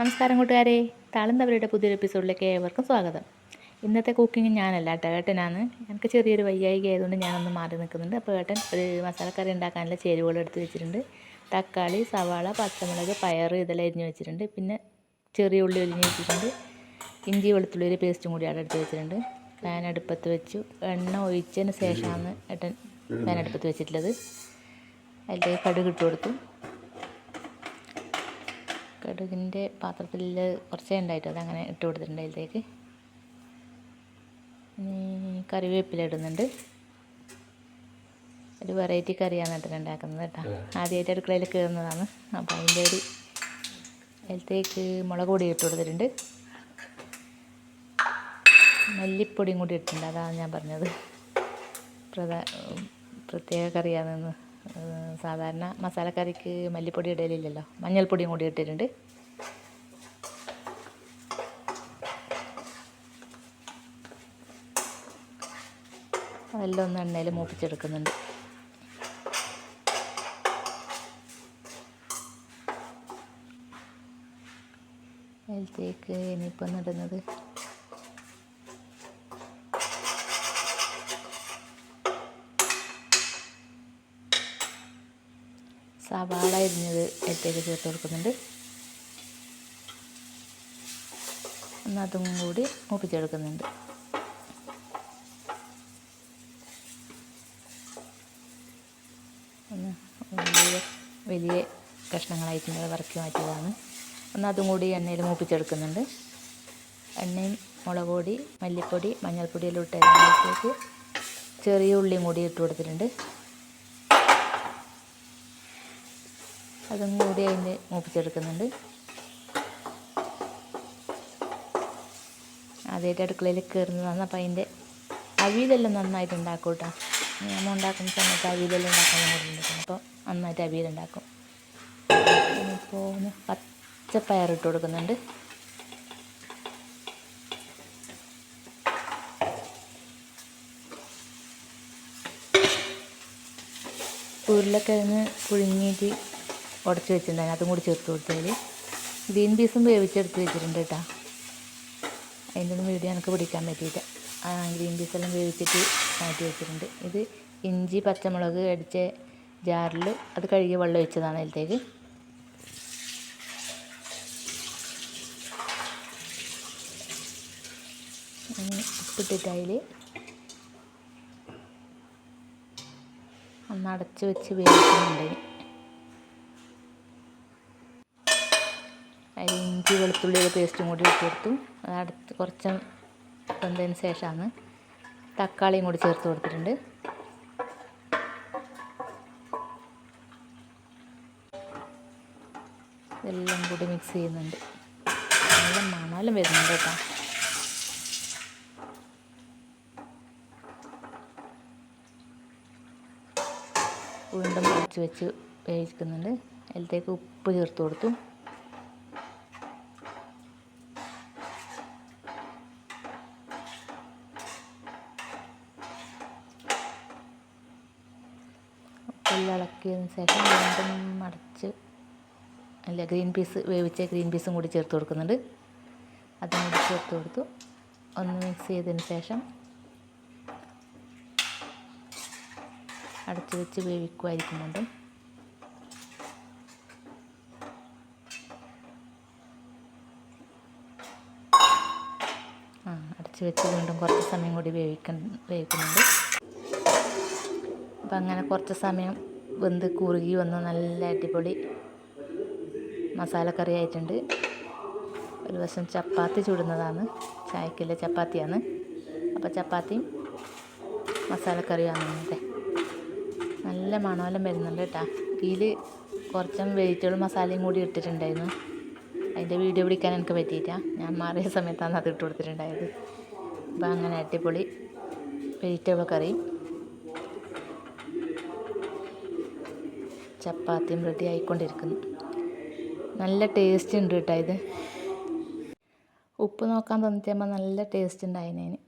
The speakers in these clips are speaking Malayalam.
നമസ്കാരം കൂട്ടുകാരെ. താളന്തവരുടെ പുതിയൊരു എപ്പിസോഡിലേക്ക് ഏവർക്കും സ്വാഗതം. ഇന്നത്തെ കുക്കിംഗ് ഞാനല്ല കേട്ടോ ഏട്ടനാണ്. എനിക്ക് ചെറിയൊരു വയ്യായിക ആയതുകൊണ്ട് ഞാനൊന്ന് മാറി നിൽക്കുന്നുണ്ട്. അപ്പോൾ ഏട്ടൻ ഒരു മസാലക്കറി ഉണ്ടാക്കാനുള്ള ചേരുവകൾ എടുത്ത് വെച്ചിട്ടുണ്ട്. തക്കാളി സവാള പച്ചമുളക് പയർ ഇതെല്ലാം അരിഞ്ഞ് വെച്ചിട്ടുണ്ട്. പിന്നെ ചെറിയ ഉള്ളി അരിഞ്ഞ് വെച്ചിട്ടുണ്ട്. ഇഞ്ചി വെളുത്തുള്ളി ഒരു പേസ്റ്റും കൂടി അവിടെ എടുത്ത് വെച്ചിട്ടുണ്ട്. പാൻ അടുപ്പത്ത് വെച്ചു. എണ്ണ ഒഴിച്ചതിന് ശേഷമാണ് ഏട്ടൻ പാൻ അടുപ്പത്ത് വെച്ചിട്ടുള്ളത്. അതിലേക്ക് കടുക് ഇട്ട് കൊടുത്തു. കടുകിന്റെ പാത്രത്തിൽ കുറച്ചേ ഉണ്ടായിട്ട് അതങ്ങനെ ഇട്ട് കൊടുത്തിട്ടുണ്ട് അതിലേക്ക്. ഇനി കറിവേപ്പില ഇടുന്നുണ്ട്. ഒരു വെറൈറ്റി കറിയാണ് കേട്ടോ ഉണ്ടാക്കുന്നത് കേട്ടോ. ആദ്യമായിട്ട് അടുക്കളയിൽ കയറുന്നതാണ്. അപ്പോൾ അതിന്റെ ഒരു അതിലത്തേക്ക് മുളക് പൊടി ഇട്ട് കൊടുത്തിട്ടുണ്ട്. മല്ലിപ്പൊടിയും കൂടി ഇട്ടിട്ടുണ്ട്. അതാണ് ഞാൻ പറഞ്ഞത്. പ്രധാ പ്രത്യേക കറിയാണെന്ന്. സാധാരണ മസാലക്കറിക്ക് മല്ലിപ്പൊടി ഇടലില്ലല്ലോ. മഞ്ഞൾപ്പൊടിയും കൂടി ഇട്ടിട്ടുണ്ട്. അതെല്ലാം ഒന്ന് എണ്ണയിൽ മൂപ്പിച്ചെടുക്കുന്നുണ്ട്. അതിലേക്ക് ഇനിയിപ്പം ഇടുന്നത് സവാള അരിഞ്ഞത് എടുത്തേക്ക് ചേർത്ത് കൊടുക്കുന്നുണ്ട്. എന്നതും കൂടി മൂപ്പിച്ചെടുക്കുന്നുണ്ട്. ഒന്ന് വലിയ കഷ്ണങ്ങളായിട്ട് വറക്കി മാറ്റിയതാണ്. ഒന്ന് അതും കൂടി എണ്ണയിൽ മൂപ്പിച്ചെടുക്കുന്നുണ്ട്. എണ്ണയും മുളക് പൊടി മല്ലിപ്പൊടി മഞ്ഞൾപ്പൊടിയെല്ലാം ഇട്ട് ചെറിയ ഉള്ളിയും കൂടി ഇട്ട് കൊടുത്തിട്ടുണ്ട്. അതും കൂടി അതിന് മൂപ്പിച്ചെടുക്കുന്നുണ്ട്. ആദ്യമായിട്ട് അടുക്കളയിൽ കയറുന്നതാണ്. അപ്പോൾ അതിന്റെ അവിയലെല്ലാം നന്നായിട്ട് ഉണ്ടാക്കും കേട്ടോ. നമ്മൾ ഉണ്ടാക്കുന്ന സമയത്ത് അവിയലെല്ലാം ഉണ്ടാക്കാൻ വേണ്ടിയിട്ടുണ്ട് അപ്പോൾ നന്നായിട്ട് അവിയലുണ്ടാക്കും ഇപ്പോൾ പച്ചപ്പയർ ഇട്ട് കൊടുക്കുന്നുണ്ട്. ഉരുളക്കിഴങ്ങ് പുഴുങ്ങിയിട്ട് ഉടച്ച് വെച്ചിട്ടുണ്ടായിരുന്നു. അതും കൂടി ചേർത്ത് കൊടുത്താൽ ഗ്രീൻ പീസും വേവിച്ചെടുത്ത് വെച്ചിട്ടുണ്ട് കേട്ടോ. അതിന്റെ ഒന്നും വീഡിയോ എനിക്ക് പിടിക്കാൻ പറ്റിയില്ല. ആ ഗ്രീൻ പീസെല്ലാം വേവിച്ചിട്ട് മാറ്റി വെച്ചിട്ടുണ്ട്. ഇത് ഇഞ്ചി പച്ചമുളക് അടിച്ച ജാറിൽ അത് കഴുകി വെള്ളം വെച്ചതാണ് അതിലത്തേക്ക്. ഉപ്പിട്ടിട്ട് അതിൽ ഒന്ന് അടച്ച് വെച്ച് വേവിക്കുന്നുണ്ട്. അതിൽ ഇഞ്ചി വെളുത്തുള്ളിയുടെ പേസ്റ്റും കൂടി ഇട്ട് കൊടുത്തു അടുത്ത് കുറച്ച് വെന്തതിന് ശേഷമാണ് തക്കാളിയും കൂടി ചേർത്ത് കൊടുത്തിട്ടുണ്ട്. ഇതെല്ലാം കൂടി മിക്സ് ചെയ്യുന്നുണ്ട്. നല്ല മണലും വരുന്നുണ്ട് കേട്ടോ. വീണ്ടും കുറച്ച് വെച്ച് വേവിക്കുന്നുണ്ട്. അതിലത്തേക്ക് ഉപ്പ് ചേർത്ത് കൊടുത്തു. എല്ലാം ഇളക്കിയതിന് ശേഷം വീണ്ടും അടച്ച് അല്ല ഗ്രീൻ പീസ് വേവിച്ച ഗ്രീൻ പീസും കൂടി ചേർത്ത് കൊടുക്കുന്നുണ്ട്. അതും കൂടി ചേർത്ത് കൊടുത്തു. ഒന്ന് മിക്സ് ചെയ്തതിന് ശേഷം അടച്ച് വെച്ച് വേവിക്കുമായിരിക്കും കൊണ്ടും ആ അടച്ച് വെച്ച് വീണ്ടും കുറച്ച് സമയം കൂടി വേവിക്ക വേവിക്കുന്നുണ്ട്. അപ്പം അങ്ങനെ കുറച്ച് സമയം വെന്ത് കുറുകി വന്ന് നല്ല അടിപൊളി മസാലക്കറി ആയിട്ടുണ്ട്. ഒരു വശം ചപ്പാത്തി ചുടുന്നതാണ്. ചായക്കില്ല ചപ്പാത്തിയാണ്. അപ്പോൾ ചപ്പാത്തിയും മസാലക്കറിയാണ് ഇന്നത്തെ. നല്ല മണമെല്ലാം വരുന്നുണ്ട് കേട്ടോ. ഇതിൽ കുറച്ചും വെജിറ്റബിൾ മസാലയും കൂടി ഇട്ടിട്ടുണ്ടായിരുന്നു. അതിന്റെ വീഡിയോ പിടിക്കാൻ എനിക്ക് പറ്റിയില്ല. ഞാൻ മാറിയ സമയത്താണ് അത് ഇട്ട് കൊടുത്തിട്ടുണ്ടായത്. അപ്പോൾ അങ്ങനെ അടിപൊളി വെജിറ്റബിൾ കറിയും ചപ്പാത്തിയും റെഡി ആയിക്കൊണ്ടിരിക്കുന്നു. നല്ല ടേസ്റ്റ് ഉണ്ട് കേട്ടോ ഇത്. ഉപ്പ് നോക്കാൻ തോന്നിച്ചപ്പോൾ നല്ല ടേസ്റ്റ് ഉണ്ടായിനേന്.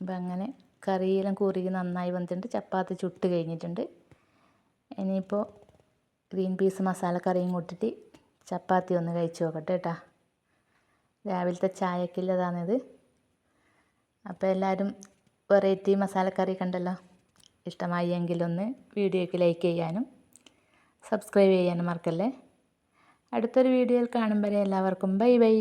അപ്പം അങ്ങനെ കറിയെല്ലാം കുറുകി നന്നായി വന്നിട്ടുണ്ട്. ചപ്പാത്തി ചുട്ട് കഴിഞ്ഞിട്ടുണ്ട്. ഇനിയിപ്പോൾ ഗ്രീൻ പീസ് മസാല കറിയും കൂട്ടിട്ട് ചപ്പാത്തി ഒന്ന് കഴിച്ചു നോക്കട്ടെ കേട്ടാ രാവിലത്തെ ചായക്കില്ലതാണിത് അപ്പോൾ എല്ലാവരും വെറൈറ്റി മസാലക്കറി കണ്ടല്ലോ? ഇഷ്ടമായി എങ്കിലൊന്ന് വീഡിയോയ്ക്ക് ലൈക്ക് ചെയ്യാനും. സബ്സ്ക്രൈബ് ചെയ്യാനും മറക്കല്ലേ? അടുത്തൊരു വീഡിയോയിൽ കാണും വരെ എല്ലാവർക്കും ബൈ ബൈ.